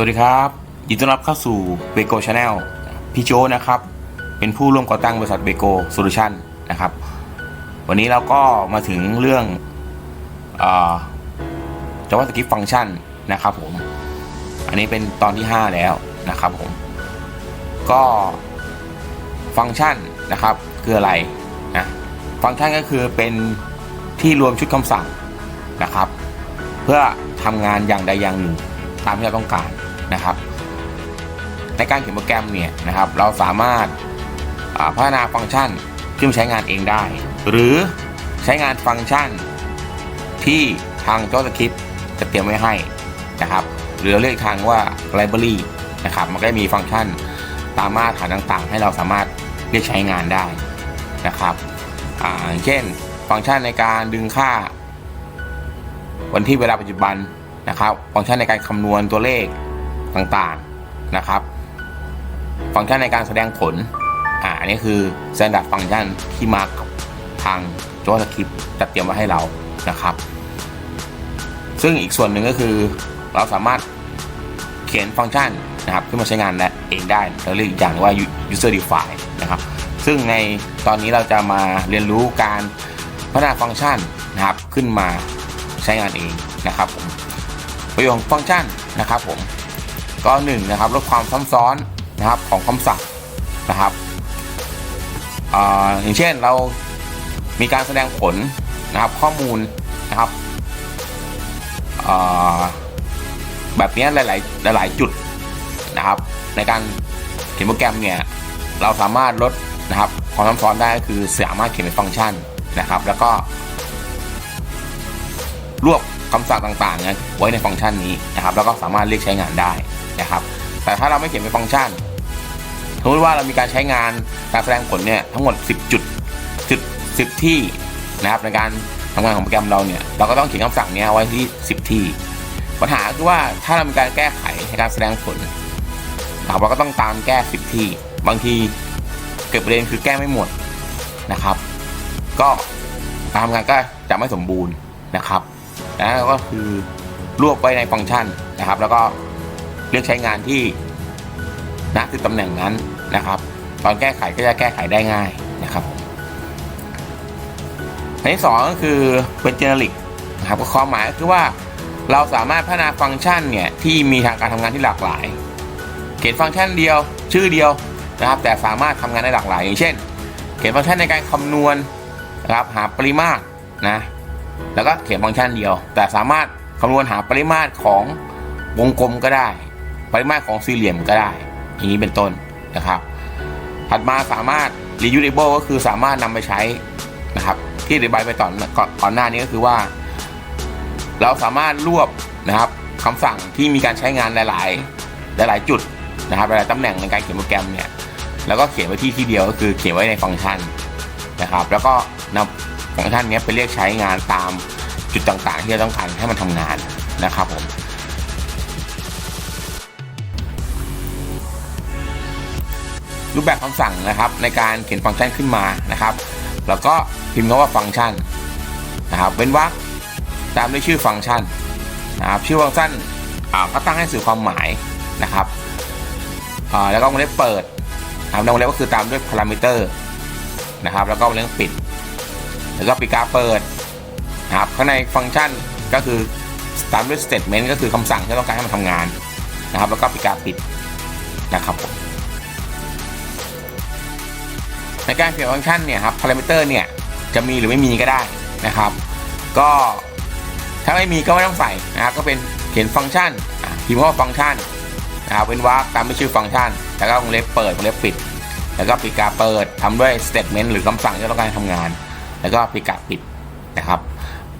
สวัสดีครับยินดีต้อนรับเข้าสู่เบโกชาแนลพี่โจนะครับ เป็นผู้ร่วมก่อตั้งบริษัทเบโกโซลูชันนะครับ วันนี้เราก็มาถึงเรื่องเอ่อ JavaScript Function นะครับผม อันนี้เป็นตอนที่ 5 แล้วนะครับผม ก็ฟังก์ชันนะครับคืออะไรนะฟังก์ชันก็คือเป็นที่รวมชุดคำสั่งนะครับ เพื่อทำงานอย่างใดอย่างหนึ่งตามที่เราต้องการ นะครับ ในการเขียนโปรแกรมเนี่ยนะครับเราสามารถาพัฒนาฟังก์ชันที่มันใช้งานเองได้ หรือใช้งานฟังก์ชันที่ทาง JavaScript จะเตรียมไว้ให้นะครับ หรือเรียกทางว่า library นะครับมันก็มีฟังก์ชันตามมาตรฐานต่างๆ ให้เราสามารถเรียกใช้งานได้นะครับอย่างเช่น ฟังก์ชันในการดึงค่า วันที่เวลาปัจจุบันนะครับ ฟังก์ชันในการคำนวณตัวเลข ต่างๆนะครับ ฟังก์ชันในการแสดงผลอ่าอันนี้คือ standard function ที่มาทาง JavaScript จัดเตรียมไว้ให้เรานะครับ ซึ่งอีกส่วนหนึ่งก็คือเราสามารถเขียนฟังก์ชันนะครับขึ้นมาใช้งานเองได้เราเรียกอีกอย่างว่า user define นะครับ ซึ่งในตอนนี้เราจะมาเรียนรู้การพัฒนาฟังก์ชันนะครับขึ้นมาใช้งานเองนะครับผมประโยชน์ของฟังก์ชันนะครับผม ก็หนึ่งนะครับลดความซ้ำซ้อนนะครับของคำสั่งนะครับออย่างเช่นเรามีการแสดงผลนะครับข้อมูลนะครับแบบนี้หลาย ๆ หลาย ๆ จุดนะครับ ในการเขียนโปรแกรมเนี่ยเราสามารถลดนะครับความซับซ้อนได้ก็คือสามารถเขียนเป็นฟังก์ชันนะครับ แล้วก็รวบคำสั่งต่าง ๆ ไว้ในฟังก์ชันนี้นะครับ แล้วก็สามารถเรียกใช้งานได้ นะครับ แต่ถ้าเราไม่เขียนเป็นฟังก์ชันสมมติว่าเรามีการใช้งานการแสดงผลเนี่ยทั้งหมด 10 จุด10 10ที่นะครับในการทำงานของโปรแกรมเราเนี่ยเราก็ต้องเขียนคำสั่งนี้ไว้ที่ 10 ที่ ปัญหาคือว่าถ้าเรามีการแก้ไขในการแสดงผลเราก็ต้องตามแก้ 10 ที่ บางทีเกิดประเด็นคือแก้ไม่หมดนะครับ ก็ตามงานก็จะไม่สมบูรณ์นะครับนะก็คือรวบไว้ในฟังก์ชันนะครับ แล้วก็ เลือกใช้งานที่ณจุดตำแหน่งนั้นนะครับ ตอนแก้ไขก็จะแก้ไขได้ง่ายนะครับอันที่สองก็คือเป็น generic นะครับก็ความหมายก็คือว่าเราสามารถพัฒนาฟังก์ชันเนี่ยที่มีทางการทำงานที่หลากหลาย เขียนฟังก์ชันเดียว ชื่อเดียวนะครับ แต่สามารถทำงานได้หลากหลาย อย่างเช่น เขียนฟังก์ชันในการคำนวณนะครับหาปริมาตรนะแล้วก็เขียนฟังก์ชันเดียว แต่สามารถคำนวณหาปริมาตรของวงกลมก็ได้ ปริมาตรของสี่เหลี่ยมก็ได้ อย่างนี้เป็นต้นนะครับ ถัดมาสามารถ reusable ก็คือสามารถนำไปใช้นะครับ ที่อธิบายไปตอนก่อนหน้านี้ก็คือว่า เราสามารถรวบนะครับคำสั่งที่มีการใช้งานหลาย ๆ หลาย ๆ จุดนะครับหลายตำแหน่งในการเขียนโปรแกรมเนี่ยแล้วก็เขียนไว้ที่ที่เดียวก็คือเขียนไว้ในฟังก์ชันนะครับ แล้วก็นำฟังก์ชันนี้ไปเรียกใช้งานตามจุดต่างๆ ที่เราต้องการให้มันทำงานนะครับผม รูปแบบคำสั่งนะครับ ในการเขียนฟังก์ชันขึ้นมานะครับ แล้วก็พิมพ์คำว่าฟังก์ชันนะครับเว้นวรรคตามด้วยชื่อฟังก์ชันนะครับชื่อฟังก์ชันอ่าก็ตั้งให้สื่อความหมายนะครับอ่าแล้วก็วงเล็บเปิดนะครับวงเล็บก็คือตามด้วยพารามิเตอร์นะครับ แล้วก็วงเล็บปิด แล้วก็ปีกาเปิดนะครับข้างในฟังก์ชันก็คือตามด้วย statement ก็คือคำสั่งที่ต้องการให้มันทำงานนะครับ แล้วก็ปีกาปิดนะครับผม ในการเขียนฟังก์ชันเนี่ยครับพารามิเตอร์เนี่ยจะมีหรือไม่มีก็ได้นะครับ ก็ถ้าไม่มีก็ไม่ต้องใส่นะครับก็เป็นเขียนฟังก์ชันพิมพ์ว่าฟังก์ชันนะครับเป็นวรรคตามชื่อฟังก์ชัน แล้วก็วงเล็บเปิดวงเล็บปิด แล้วก็ปีกาเปิดทำด้วย statement หรือคำสั่งที่ต้องการให้ทำงาน แล้วก็ปีกาปิดนะครับ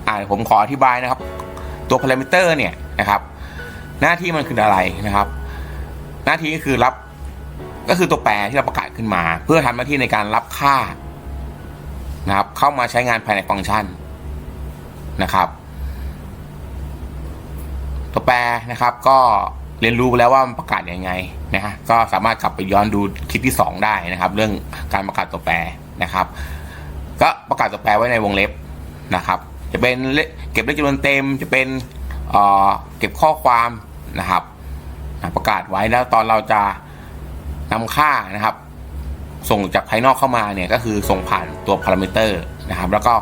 อ่าผมขออธิบายนะครับ ตัวพารามิเตอร์เนี่ยนะครับ หน้าที่มันคืออะไรนะครับ หน้าที่ก็คือรับ ก็คือตัวแปรที่เราประกาศขึ้นมา เพื่อทำหน้าที่ในการรับค่านะครับ เข้ามาใช้งานภายในฟังก์ชันนะครับ ตัวแปรนะครับก็เรียนรู้แล้วว่ามันประกาศยังไงนะฮะก็สามารถกลับไปย้อนดูคลิปที่ 2 ได้นะครับ เรื่องการประกาศตัวแปรนะครับ ก็ประกาศตัวแปรไว้ในวงเล็บนะครับ จะเป็นเลเก็บเลขจำนวนเต็มจะเป็นเอ่อเก็บข้อความนะครับ ประกาศไว้แล้วตอนเราจะ นำค่านะครับ ส่งจากภายนอกเข้ามาเนี่ยก็คือส่งผ่านตัวพารามิเตอร์นะครับ แล้วก็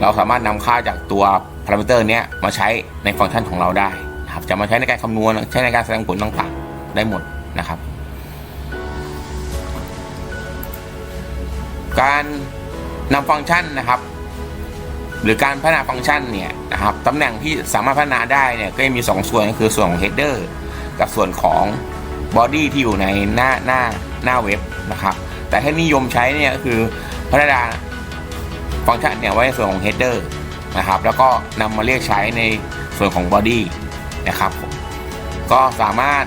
เราสามารถนำค่าจากตัวพารามิเตอร์เนี้ยมาใช้ในฟังก์ชันของเราได้นะครับ จะมาใช้ในการคำนวณใช้ในการแสดงผลต่างๆ ได้หมดนะครับ การนำฟังก์ชันนะครับ หรือการพัฒนาฟังก์ชันเนี่ยนะครับตำแหน่งที่สามารถพัฒนาได้เนี่ยก็จะมี 2 ส่วนก็คือส่วนของ header กับส่วนของ body ที่อยู่ในหน้าหน้าหน้าเว็บนะครับ แต่ที่นิยมใช้เนี่ยก็คือพัฒนาฟังก์ชันเนี่ยไว้ในส่วนของ header นะครับ แล้วก็นำมาเรียกใช้ในส่วนของ body นะครับ ก็สามารถ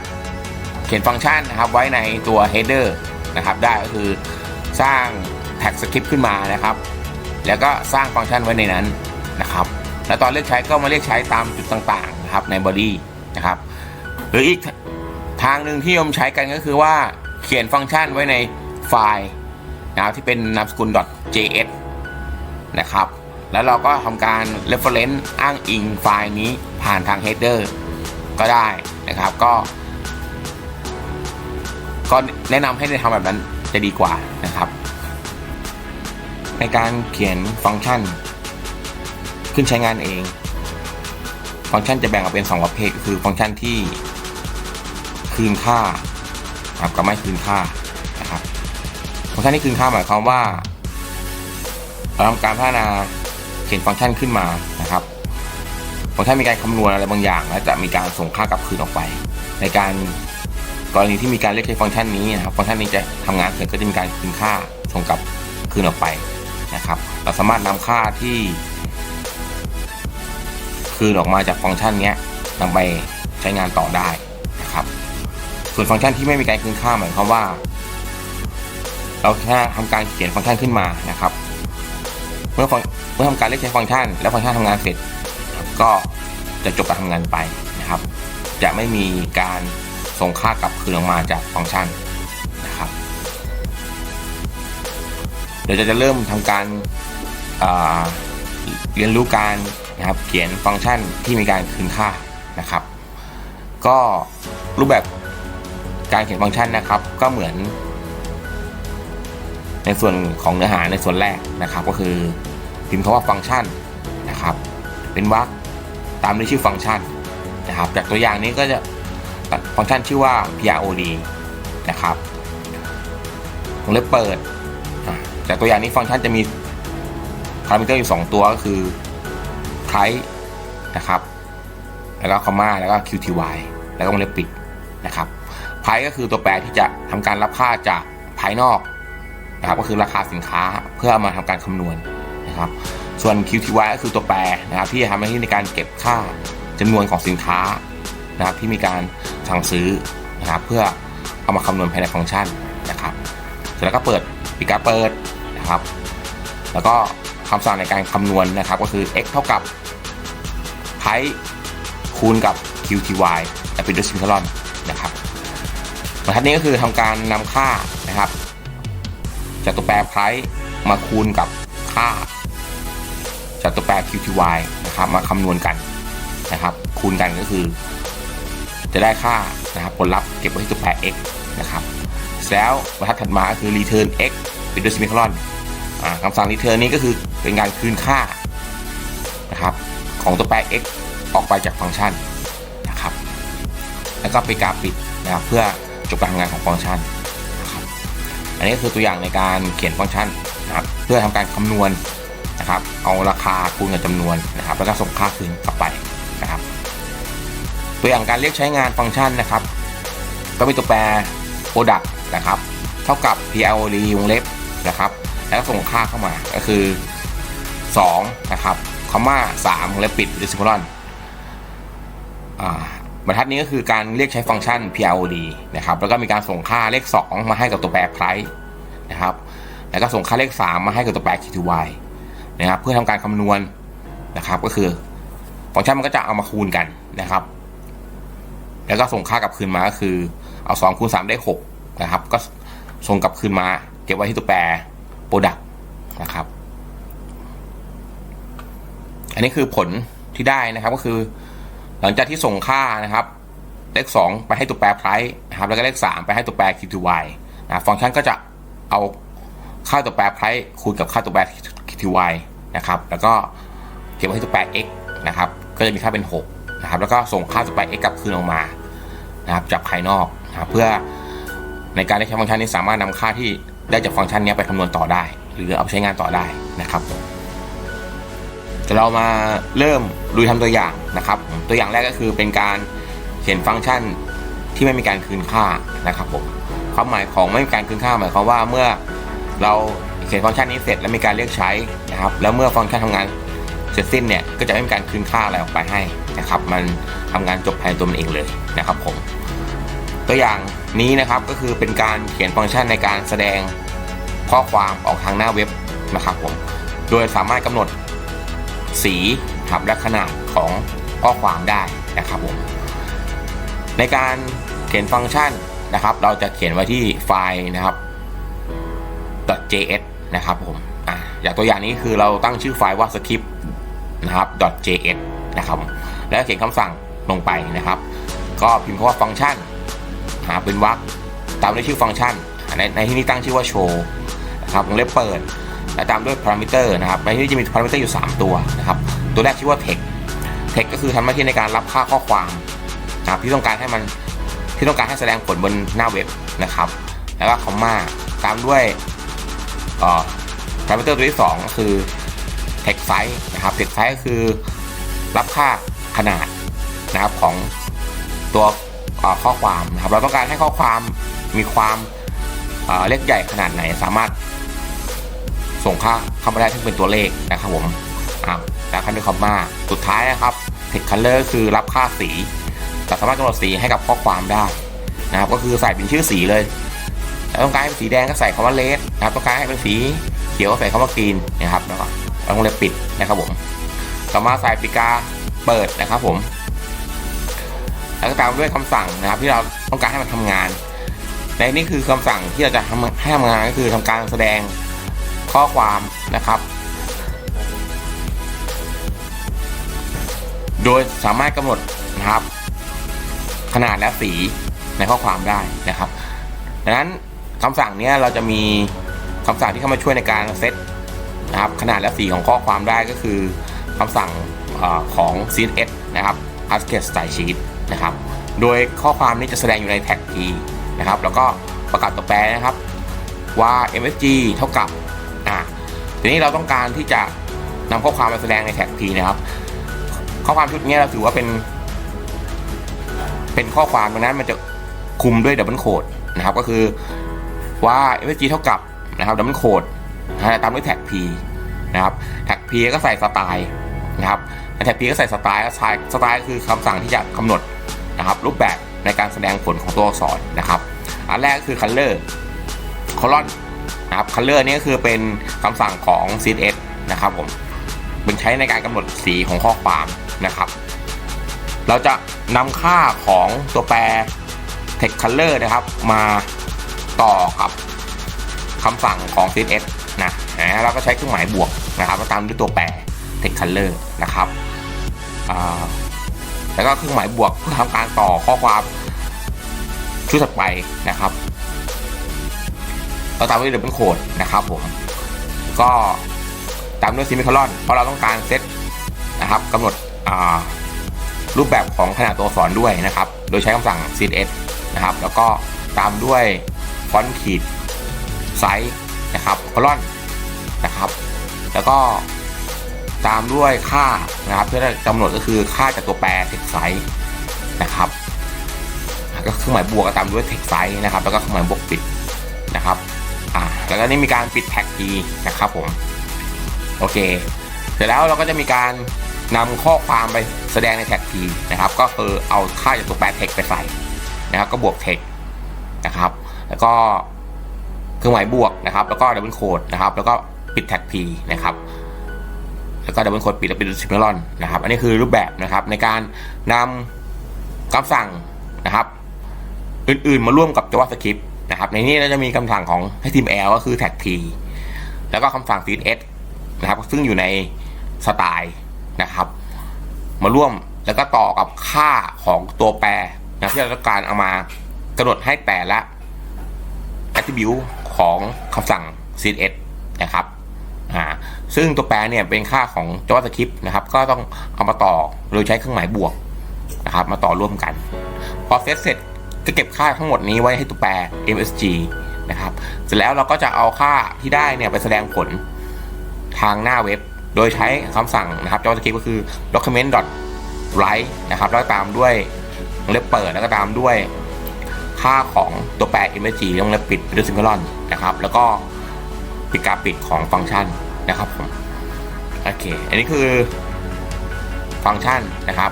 เขียนฟังก์ชันนะครับไว้ในตัว header นะครับ ได้ก็คือสร้างแท็กสคริปต์ขึ้นมานะครับ แล้วก็สร้างฟังก์ชันไว้ในนั้นนะครับ แล้วตอนเลือกใช้ก็มาเลือกใช้ตามจุดต่างๆนะครับในบอดี้นะครับ หรืออีก ทางหนึ่งที่ยมใช้กันก็คือว่าเขียนฟังก์ชันไว้ในไฟล์นะที่เป็นนามสกุล .js นะครับ แล้วเราก็ทำการ reference อ้างอิงไฟล์นี้ผ่านทาง header ก็ได้นะครับก็ก็แนะนำให้ได้ทำแบบนั้นจะดีกว่านะครับ ในการเขียนฟังก์ชัน ขึ้นใช้งานเอง ฟังก์ชันจะแบ่งออกเป็น 2 ประเภทก็คือฟังก์ชันที่ คืนค่าครับกับไม่คืนค่านะครับฟังก์ชันที่คืนค่าหมายความว่าเราทำการพัฒนาเขียนฟังก์ชันขึ้นมานะครับฟังก์ชันมีการคำนวณอะไรบางอย่าง และจะมีการส่งค่ากลับคืนออกไป ในการกรณีที่มีการเรียกใช้ฟังก์ชันนี้นะครับฟังก์ชันนี้จะทำงานเสร็จก็จะมีการคืนค่าส่งกลับคืนออกไปนะครับ เราสามารถนำค่าที่ คืนออกมาจากฟังก์ชันนี้นำไปใช้งานต่อได้ ส่วนฟังก์ชันที่ไม่มีการคืนค่าหมายความว่า เราแค่ทำการเขียนฟังก์ชันขึ้นมานะครับ เมื่อฟังเมื่อทำการเรียกใช้ฟังก์ชัน แล้วฟังก์ชันทำงานเสร็จ ก็จะจบการทำงานไปนะครับ จะไม่มีการส่งค่ากลับคืนออกมาจากฟังก์ชันนะครับ เดี๋ยวจะจะเริ่มทำการเรียนรู้การนะครับเขียนฟังก์ชันที่มีการคืนค่านะครับ ก็รูปแบบ การเขียนฟังก์ชันนะครับ ก็เหมือน ในส่วนของเนื้อหาในส่วนแรกนะครับ ก็คือพิมพ์คำว่าฟังก์ชันนะครับ เป็นวรรคตามด้วยชื่อฟังก์ชันนะครับ จากตัวอย่างนี้ก็จะฟังก์ชันชื่อว่า prod นะครับวงเล็บเปิดจากตัวอย่างนี้ฟังก์ชันจะมีพารามิเตอร์อยู่ 2 ตัวก็คือ price นะครับ แล้วก็คอมมาแล้วก็ qty แล้วก็วงเล็บปิดนะครับ price ก็คือตัวแปรที่จะทำการรับค่าจากภายนอกนะครับก็คือราคาสินค้าเพื่อมาทำการคำนวณนะครับ ส่วน qty ก็คือตัวแปรนะครับที่จะทำหน้าที่ในการเก็บค่าจำนวนของสินค้านะครับที่มีการสั่งซื้อนะครับเพื่อเอามาคำนวณภายในฟังก์ชันนะครับเสร็จแล้วก็เปิดปิกาเปิดนะครับ แล้วก็คำสั่งในการคำนวณนะครับก็คือ x เท่ากับ price คูณกับ qty และเป็นด้วยซิม c ลอน บรรทัดนี้ก็คือทำการนำค่านะครับ จากตัวแปร price มาคูณกับค่า จากตัวแปร qty นะครับมาคำนวณกันนะครับ คูณกันก็คือ จะได้ค่านะครับผลลัพธ์เก็บไว้ที่ตัวแปร x นะครับแล้วบรรทัดถัดมาก็คือ return x เป็นด้วยซิมิคลอนคำสั่ง return นี้ก็คือเป็นการคืนค่านะครับของตัวแปร x ออกไปจากฟังก์ชันนะครับ แล้วก็ไปกราปิดนะครับเพื่อ จบการทำงานของฟังก์ชันนะครับอันนี้คือตัวอย่างในการเขียนฟังก์ชันนะครับเพื่อทำการคำนวณนะครับ เอาราคาคูณกับจำนวนนะครับ แล้วก็ส่งค่าคืนกลับไปนะครับ ตัวอย่างการเรียกใช้งานฟังก์ชันนะครับ ก็มีตัวแปร product นะครับ เท่ากับ PLD วงเล็บนะครับ แล้วส่งค่าเข้ามาก็คือ2นะครับคอมมา3วงเล็บปิดดิสคลอน บรรทัดนี้ก็คือการเรียกใช้ฟังก์ชัน PLD นะครับ แล้วก็มีการส่งค่าเลข 2 มาให้กับตัวแปร price นะครับ แล้วก็ส่งค่าเลข 3 มาให้กับตัวแปร QTY นะครับ เพื่อทำการคำนวณนะครับ ก็คือฟังก์ชันมันก็จะเอามาคูณกันนะครับ แล้วก็ส่งค่ากลับคืนมาก็คือ เอา2คูณ3ได้6นะครับ ก็ส่งกลับคืนมาเก็บไว้ที่ตัวแปร product นะครับ อันนี้คือผลที่ได้นะครับก็คือ หลังจากที่ส่งค่านะครับเลข 2 ไปให้ตัวแปร price นะครับแล้วก็เลข 3 ไปให้ตัวแปร qty นะฟังก์ชันก็จะเอาค่าตัวแปร price คูณกับค่าตัวแปร qty นะครับแล้วก็เก็บไว้ที่ตัวแปร x นะครับก็จะมีค่าเป็น6นะครับแล้วก็ส่งค่าตัวแปร x กลับคืนออกมานะครับจากภายนอกนะครับเพื่อในการใช้ฟังก์ชันนี้สามารถนำค่าที่ได้จากฟังก์ชันนี้ไปคำนวณต่อได้ หรือเอาไปใช้งานต่อได้นะครับ ดี๋ยวเรามาเริ่มลุยทำตัวอย่างนะครับ ตัวอย่างแรกก็คือเป็นการเขียนฟังก์ชันที่ไม่มีการคืนค่านะครับผมความหมายของไม่มีการคืนค่าหมายความว่าเมื่อเราเขียนฟังก์ชันนี้เสร็จแล้วมีการเรียกใช้นะครับ แล้วเมื่อฟังก์ชันทำงานเสร็จสิ้นเนี่ยก็จะไม่มีการคืนค่าอะไรออกไปให้นะครับ มันทำงานจบภายในตัวมันเองเลยนะครับผมตัวอย่างนี้นะครับก็คือเป็นการเขียนฟังก์ชันในการแสดงข้อความออกทางหน้าเว็บนะครับผมโดยสามารถกำหนด สีครับและขนาดของข้อความได้นะครับผมในการเขียนฟังก์ชันนะครับ เราจะเขียนไว้ที่ไฟล์นะครับ .js นะครับผมอ่าอย่างตัวอย่างนี้คือเราตั้งชื่อไฟล์ว่า script นะครับ .js นะครับแล้วเขียนคำสั่งลงไปนะครับ ก็พิมพ์คำว่าฟังก์ชันหาเป็นวรรคตามด้วยชื่อฟังก์ชันในในที่นี้ตั้งชื่อว่าโชว์นะครับวงเล็บเปิด และตามด้วยพารามิเตอร์นะครับในที่นี้จะมีพารามิเตอร์อยู่ 3 ตัวนะครับ ตัวแรกชื่อว่า text text ก็คือทำหน้าที่ในการรับค่าข้อความนะครับที่ต้องการให้มันที่ต้องการให้แสดงผลบนหน้าเว็บนะครับ แล้วก็คอมมาตามด้วยพารามิเตอร์ตัวที่ 2 ก็คือ text size นะครับ text size ก็คือรับค่าขนาดนะครับของตัวข้อความนะครับ เราต้องการให้ข้อความมีความเลขใหญ่ขนาดไหน สามารถ ส่งค่าเข้ามาได้ที่เป็นตัวเลขนะครับผมอ่าแล้วขั้นด้วยคอมมาสุดท้ายนะครับ text color คือรับค่าสีเราสามารถกำหนดสีให้กับข้อความได้นะครับก็คือใส่เป็นชื่อสีเลยแล้วต้องการให้เป็นสีแดงก็ใส่คำว่า red นะครับต้องการให้เป็นสีเขียวก็ใส่คำว่า green นะครับแล้วก็ต้องเล็บปิดนะครับผมต่อมาใส่ปากาเปิดนะครับผม แล้วก็ตามด้วยคำสั่งนะครับ ที่เราต้องการให้มันทำงานในนี่คือคำสั่งที่เราจะทำให้ทำงานก็คือทำการแสดง ข้อความนะครับ โดยสามารถกำหนดนะครับ ขนาดและสีในข้อความได้นะครับ ดังนั้นคำสั่งนี้เราจะมีคำสั่งที่เข้ามาช่วยในการเซตนะครับขนาดและสีของข้อความได้ก็คือคำสั่งอของ CSS นะครับ Asket Style Sheet นะครับ โดยข้อความนี้จะแสดงอยู่ในแท็ก P นะครับ แล้วก็ประกาศตัวแปรนะครับว่า msg เท่ากับ ทีนี้เราต้องการที่จะนำข้อความมาแสดงในแท็ก P นะครับ ข้อความชุดนี้เราถือว่าเป็น เป็นข้อความดังนั้นมันจะคุมด้วยดับเบิลโคดนะครับ ก็คือว่า msg เท่ากับนะครับดับเบิลโคดตามด้วยแท็ก P นะครับแท็ก P ก็ใส่สไตล์นะครับแท็ก P ก็ใส่สไตล์สไตล์สไตล์คือคำสั่งที่จะกำหนดนะครับ รูปแบบในการแสดงผลของตัวอักษรนะครับ อันแรกก็คือ color colon นะครับ color นี่ก็คือเป็นคำสั่งของ CSS นะครับผมเป็นใช้ในการกำหนดสีของข้อความนะครับ เราจะนำค่าของตัวแปร text color นะครับ มาต่อกับคำสั่งของ CSS นะนะเราก็ใช้เครื่องหมายบวกนะครับมาตามด้วยตัวแปร text color นะครับแล้วก็เครื่องหมายบวกเพื่อทำการต่อข้อความชุดถัดไปนะครับ เราตามด้วยดับเบิลโคดนะครับผมก็ตามด้วยซิมิคอลอนเพราะเราต้องการเซตนะครับกำหนดรูปแบบของขนาดตัวอักษรด้วยนะครับ โดยใช้คำสั่ง css นะครับ แล้วก็ตามด้วยฟอนต์ขีดไซส์นะครับคอลอนนะครับ แล้วก็ตามด้วยค่านะครับ เพื่อกำหนดก็คือค่าจากตัวแปร text size นะครับก็เครื่องหมายบวกก็ตามด้วย text size นะครับ แล้วก็เครื่องหมายบวกปิดนะครับ อ่าแล้วก็นี่มีการปิดแท็กทีนะครับผม โอเค เสร็จแล้วเราก็จะมีการนำข้อความไปแสดงในแท็กทีนะครับ ก็คือเอาค่าจากตัวแปร text ไปใส่นะครับ ก็บวก text นะครับ แล้วก็เครื่องหมายบวกนะครับ แล้วก็ดับเบิลโคดนะครับ แล้วก็ปิดแท็ก P นะครับ แล้วก็ดับเบิลโคดปิดแล้วปิดซิมเบลอนนะครับ อันนี้คือรูปแบบนะครับในการนำคำสั่งนะครับ อื่นๆมาร่วมกับ JavaScript นะครับ ในนี้เราจะมีคำสั่งของ HTML ก็คือ tag P แล้วก็คำสั่ง CSS นะครับ ซึ่งอยู่ในสไตล์นะครับ มาร่วมแล้วก็ต่อกับค่าของตัวแปรนะที่เราต้องการเอามากำหนดให้แต่ละ attribute ของคำสั่ง css นะครับอ่าซึ่งตัวแปรเนี่ยเป็นค่าของ JavaScript นะครับ ก็ต้องเอามาต่อโดยใช้เครื่องหมายบวกนะครับ มาต่อร่วมกัน พอเซตเสร็จ ก็เก็บค่าทั้งหมดนี้ไว้ให้ตัวแปร MSG นะครับเสร็จแล้วเราก็จะเอาค่าที่ได้เนี่ยไปแสดงผลทางหน้าเว็บ โดยใช้คำสั่งนะครับ JavaScript ก็คือ document write นะครับแล้วตามด้วยวงเล็บเปิดแล้วก็ตามด้วยค่าของตัวแปร img ต้องเล็บปิดด้วยซิงเกิลอนนะครับ แล้วก็ปิดการปิดของฟังก์ชันนะครับผมโอเค อันนี้คือฟังก์ชันนะครับ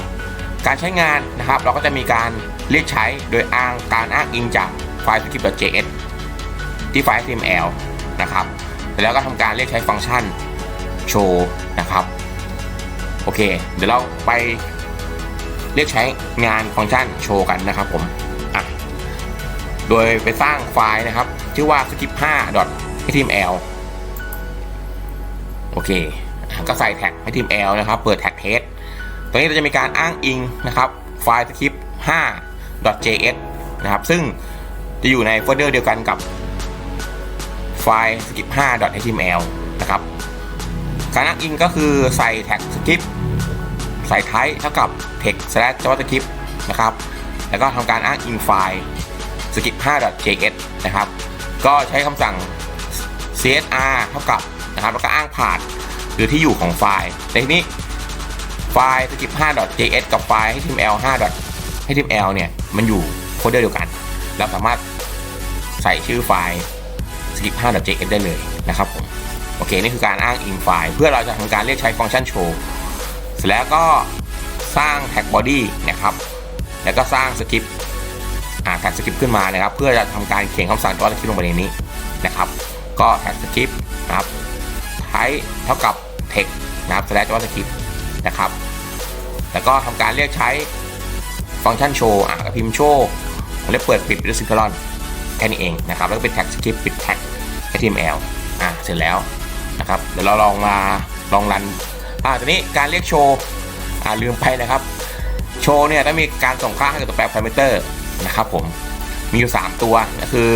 การใช้งานนะครับ เราก็จะมีการ เรียกใช้โดยอ้างการอ้างอิงจากไฟล์ script.js ที่ไฟล์ html นะครับแล้วก็ทำการเรียกใช้ฟังก์ชันโชว์นะครับโอเค เดี๋ยวเราไปเรียกใช้งานฟังก์ชันโชว์กันนะครับผมอะโดยไปสร้างไฟล์นะครับ ชื่อว่า skip5.html โอเค ก็ใส่แท็ก html นะครับ เปิดแท็กเทสตรงนี้เราจะมีการอ้างอิงนะครับ ไฟล์ .js นะครับ ซึ่งจะอยู่ในโฟลเดอร์เดียวกันกับไฟล์ skip5.html นะครับ การอ้างอิงก็คือใส่แท็ก skip ใส่ type เท่ากับ text slash javascript นะครับ แล้วก็ทำการอ้างอิงไฟล์ skip5.js นะครับ ก็ใช้คำสั่ง csr เท่ากับนะครับ แล้วก็อ้างผ่านหรือที่อยู่ของไฟล์แต่ทีนี้ไฟล์ skip5.js กับไฟล์ html HTML เนี่ยมันอยู่โฟลเดอร์เดียวกัน เราสามารถใส่ชื่อไฟล์ skip5.js ได้เลยนะครับผมโอเค นี่คือการอ้างอิงไฟล์เพื่อเราจะทำการเรียกใช้ฟังก์ชันโชว์เสร็จแล้วก็สร้างแท็กบอดี้นะครับ แล้วก็สร้างสคริปต์อ่าแท็กสคริปต์ขึ้นมานะครับ เพื่อจะทำการเขียนคำสั่งตัวสคริปต์ลงไปในนี้นะครับ ก็แท็กสคริปต์นะครับไทเท่ากับ text นะครับ slash javascript นะครับ แล้วก็ทำการเรียกใช้ ฟังก์ชันโชว์อ่ากับพิมพ์โชว์แล้วเปิดปิดด้วยซิงเกิลอนแค่นี้เองนะครับ แล้วก็เป็นแท็กสคริปต์ปิดแท็ก html อ่าเสร็จแล้วนะครับเดี๋ยวเราลองมาลองรันอ่าทีนี้การเรียกโชว์อ่าลืมไปนะครับ โชว์เนี่ยต้องมีการส่งค่าให้กับตัวแปรพารามิเตอร์นะครับผมมีอยู่ 3 ตัวก็คือ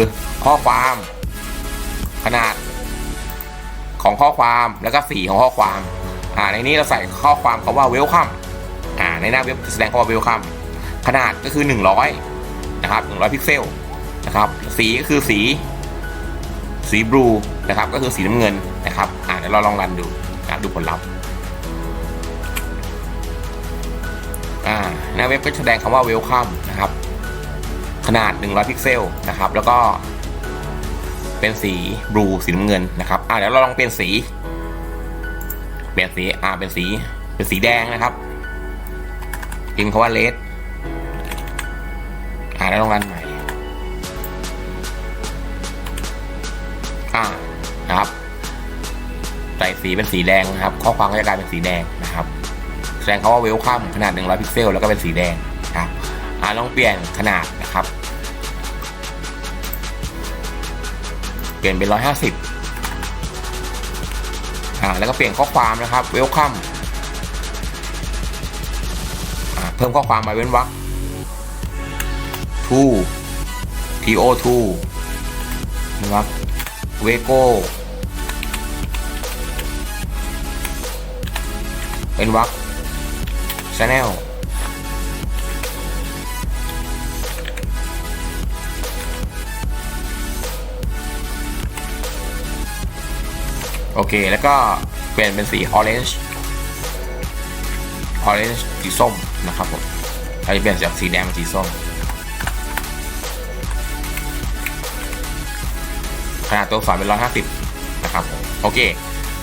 ข้อความขนาดของข้อความแล้วก็สีของข้อความอ่าในนี้เราใส่ข้อความคาว่า welcome อ่าในหน้าเว็บแสดงคำว่า welcome ขนาดก็คือ 100 นะครับ 100 พิกเซลนะครับ สีก็คือสี สีบลูนะครับ ก็คือสีน้ำเงินนะครับ อ่าเดี๋ยวเราลองรันดูนะดูผลลัพธ์อ่าหน้าเว็บก็แสดงคำว่า welcome นะครับ ขนาด 100 พิกเซลนะครับ แล้วก็เป็นสีบลูสีน้ำเงินนะครับ อ่าเดี๋ยวเราลองเปลี่ยนสี เปลี่ยนสี อ่า เป็นสี เป็นสีแดงนะครับพิมพ์คำว่า red าแล้วลองรันใหม่ อ่านะครับ ใส่สีเป็นสีแดงนะครับ ข้อความก็จะกลายเป็นสีแดงนะครับ แสดงเขาว่าเวลคัมขนาด 100 พิกเซล แล้วก็เป็นสีแดงนะครับ อ่าลองเปลี่ยนขนาดนะครับ เปลี่ยนเป็น 150อ่าแล้วก็เปลี่ยนข้อความนะครับ welcome อ่าเพิ่มข้อความมาเว้นวรรค to to to นะครับ vego เป็นวรรค channel โอเค แล้วก็เปลี่ยนเป็นสี orange orange สีส้มนะครับผมเราจะเปลี่ยนจากสีแดงเป็นสีส้ม ขนาดตัวสอักษรเป็น 150 นะครับผมโอเค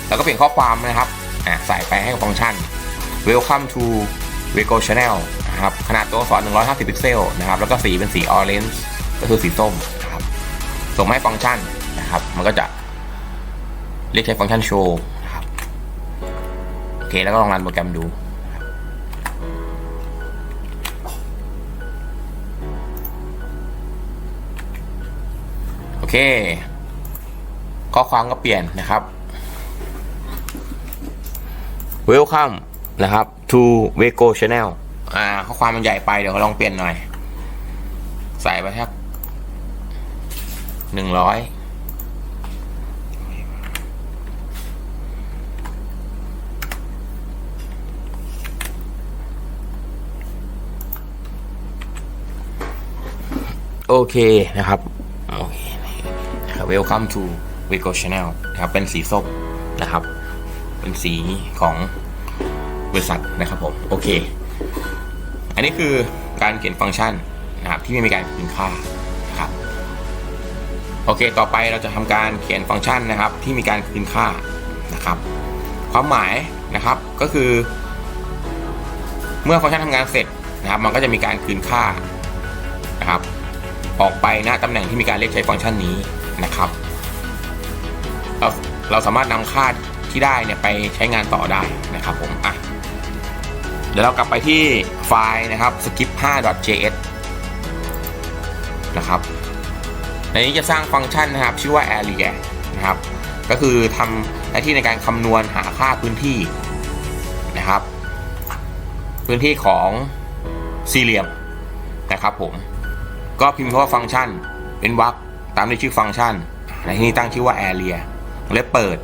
แล้วก็เปลี่ยนข้อความนะครับอะใส่ไปให้ฟังก์ชัน welcome to Vego Channel นะครับขนาดตัวสอักษร150 พิกเซลนะครับแล้วก็สีเป็นสี orange ก็คือสีส้มนะครับส่งให้ฟังก์ชันนะครับมันก็จะเรียกใช้ฟังก์ชันโชว์นะครับโอเคแล้วก็ลองรันโปรแกรมดูโอเค ข้อความก็เปลี่ยนนะครับ Welcome นะครับ to Vego Channel อ่าข้อความมันใหญ่ไปเดี๋ยวลองเปลี่ยนหน่อย ใส่ไปทักหนึ่งร้อยโอเคนะครับ โอเคนะครับ Welcome to Vigo Channel นะครับเป็นสีส้มนะครับ เป็นสีของบริษัทนะครับผมโอเค อันนี้คือการเขียนฟังก์ชันนะครับที่ไม่มีการคืนค่านะครับโอเค ต่อไปเราจะทำการเขียนฟังก์ชันนะครับ ที่มีการคืนค่านะครับ ความหมายนะครับก็คือ เมื่อฟังก์ชันทำงานเสร็จนะครับ มันก็จะมีการคืนค่านะครับ ออกไปณตำแหน่งที่มีการเรียกใช้ฟังก์ชันนี้นะครับ เราเราสามารถนำค่าที่ได้เนี่ยไปใช้งานต่อได้นะครับผมอะเดี๋ยวเรากลับไปที่ไฟล์นะครับ skip5.js นะครับในนี้จะสร้างฟังก์ชันนะครับ ชื่อว่า area นะครับ ก็คือทำหน้าที่ในการคำนวณหาค่าพื้นที่นะครับ พื้นที่ของสี่เหลี่ยมนะครับผม ก็พิมพ์คำว่าฟังก์ชันเป็นวรรคตามด้วยชื่อฟังก์ชันในที่นี้ตั้งชื่อว่า area เล็บเปิด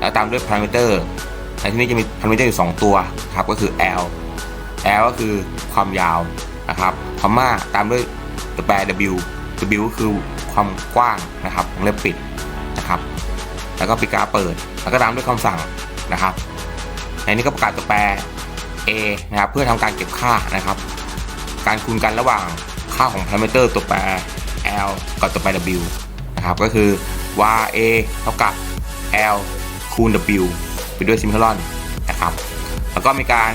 แล้วตามด้วย parameter ในที่นี้จะมี parameter อยู่ 2 ตัวครับก็คือ l l ก็คือความยาวนะครับคอมมาตามด้วยตัวแปร w w ก็คือความกว้างนะครับของเล็บปิดนะครับ แล้วก็ปิดกาเปิด แล้วก็ตามด้วยคำสั่งนะครับในนี้ก็ประกาศตัวแปร a นะครับเพื่อทำการเก็บค่านะครับ การคูณกันระหว่างค่าของ parameter ตัวแปร l กับตัวแปร w นะครับก็คือ var a เท่ากับ l คูณ w ไปด้วยซิม p ลอนนะครับ แล้วก็มีการ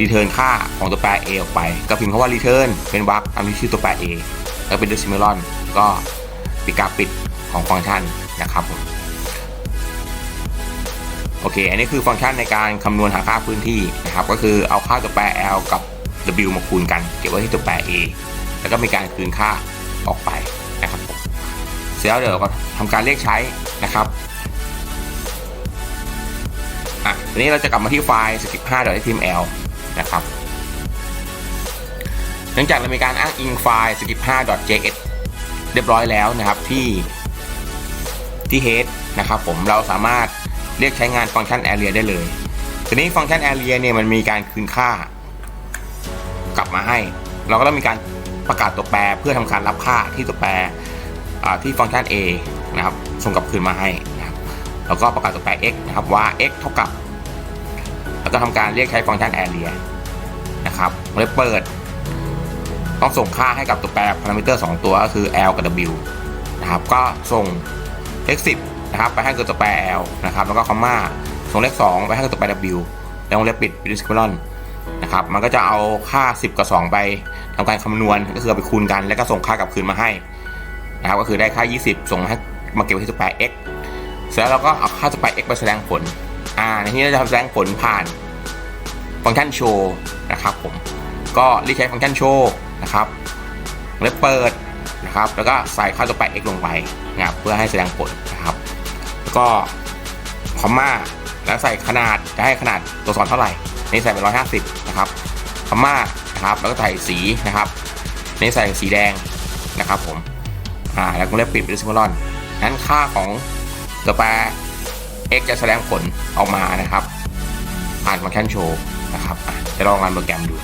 รีเทิร์นค่าของตัวแปร a ออกไป ก็พิมพ์คำว่า return เป็นวรรคตามที่ชื่อตัวแปร a แล้วเป็นด้วยซิม p ลอนก็ปิดกาฟปิดของฟังก์ชันนะครับผมโอเค อันนี้คือฟังก์ชันในการคำนวณหาค่าพื้นที่นะครับ ก็คือเอาค่าตัวแปร l กับ w มาคูณกัน เก็บไว้ที่ตัวแปร a แล้วก็มีการคืนค่าออกไปนะครับเสร็จแล้วเดี๋ยวเราก็ทำการเรียกใช้นะครับ อะทีนี้เราจะกลับมาที่ไฟล์ 15.html นะครับเนื่องจากเรามีการอ้างอิงไฟล์ skip5.js เรียบร้อยแล้วนะครับที่ที่ head นะครับผมเราสามารถเรียกใช้งานฟังก์ชัน area ได้เลย ทีนี้ฟังก์ชัน area เนี่ยมันมีการคืนค่า กลับมาให้ เราก็ต้องมีการประกาศตัวแปรเพื่อทำการรับค่าที่ตัวแปรที่ฟังก์ชัน a นะครับส่งกลับคืนมาให้ แล้วก็ประกาศตัวแปร x นะครับว่า x เท่ากับ แล้วก็ทำการเรียกใช้ฟังก์ชัน area นะครับเลยเปิด ต้องส่งค่าให้กับตัวแปรพารามิเตอร์ 2 ตัวก็คือ l กับ w นะครับ ก็ส่งเลข10นะครับไปให้กับตัวแปร l นะครับ แล้วก็คอมมาส่งเลข2ไปให้กับตัวแปร w แล้ววงเล็บปิดปิดดิสคิปลอนนะครับ มันก็จะเอาค่า 10 กับ 2 ไปทำการคำนวณก็คือไปคูณกัน แล้วก็ส่งค่ากลับคืนมาให้นะครับก็คือได้ค่า 20 ส่งให้มาเก็บไว้ที่ตัวแปร x เสร็จแล้วเราก็เอาค่าตัวแปร x ไปแสดงผล อ่า ในที่นี้เราจะแสดงผลผ่านฟังก์ชันโชว์นะครับผม ก็เรียกใช้ฟังก์ชันโชว์นะครับเล็บเปิดนะครับ แล้วก็ใส่ค่าตัวแปร x ลงไปนะครับเพื่อให้แสดงผลนะครับ แล้วก็คอมมาแล้วใส่ขนาดจะให้ขนาดตัวสอนเท่าไหร่นี่ใส่เป็น150นะครับคอมมานะครับ แล้วก็ใส่สีนะครับนี่ใส่สีแดงนะครับผม อ่า แล้วก็เล็บปิดเป็นซิมบลอนนั้นค่าของ ตัวแปร x จะแสดงผลออกมานะครับผ่านฟังก์ชันโชว์นะครับจะลองรันโปรแกรมดู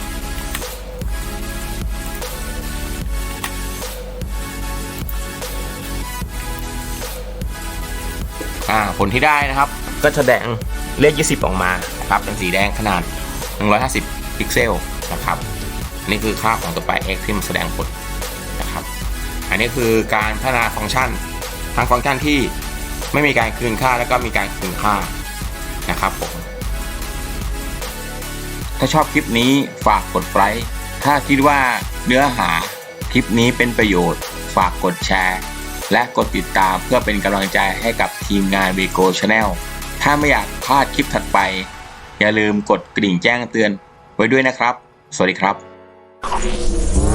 ผลที่ได้นะครับ ก็จะแสดงเลข 20 ออกมาครับเป็นสีแดงขนาด 150 พิกเซลนะครับอันนี่คือค่าของตัวแปร x ที่มันแสดงผลนะครับ อันนี้คือการพัฒนาฟังก์ชันทั้งฟังก์ชันที่ ไม่มีการคืนค่าแล้วก็มีการคืนค่านะครับผมถ้าชอบคลิปนี้ฝากกดไลค์ถ้าคิดว่าเนื้อหาคลิปนี้เป็นประโยชน์ ฝากกดแชร์ และกดติดตามเพื่อเป็นกำลังใจให้กับทีมงาน v ีโกช Channel ถ้าไม่อยากพลาดคลิปถัดไป อย่าลืมกดกริ่งแจ้งเตือนไว้ด้วยนะครับ สวัสดีครับ